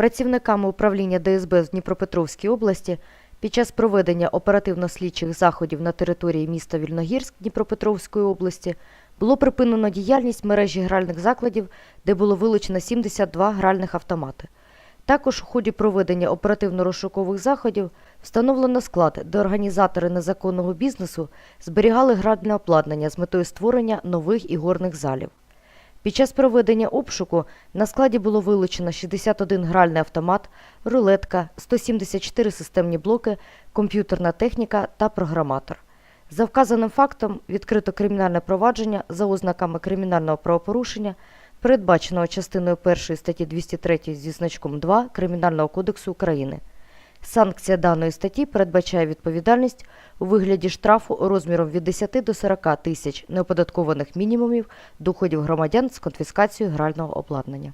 працівниками управління ДСБ в Дніпропетровській області під час проведення оперативно-слідчих заходів на території міста Вільногірськ Дніпропетровської області було припинено діяльність мережі гральних закладів, де було вилучено 72 гральних автомати. Також у ході проведення оперативно-розшукових заходів встановлено склад, де організатори незаконного бізнесу зберігали гральне обладнання з метою створення нових ігорних залів. Під час проведення обшуку на складі було вилучено 61 гральний автомат, рулетка, 174 системні блоки, комп'ютерна техніка та програматор. За вказаним фактом відкрито кримінальне провадження за ознаками кримінального правопорушення, передбаченого частиною 1 статті 203 зі значком 2 Кримінального кодексу України. Санкція даної статті передбачає відповідальність у вигляді штрафу розміром від 10 до 40 тисяч неоподаткованих мінімумів доходів громадян з конфіскацією грального обладнання.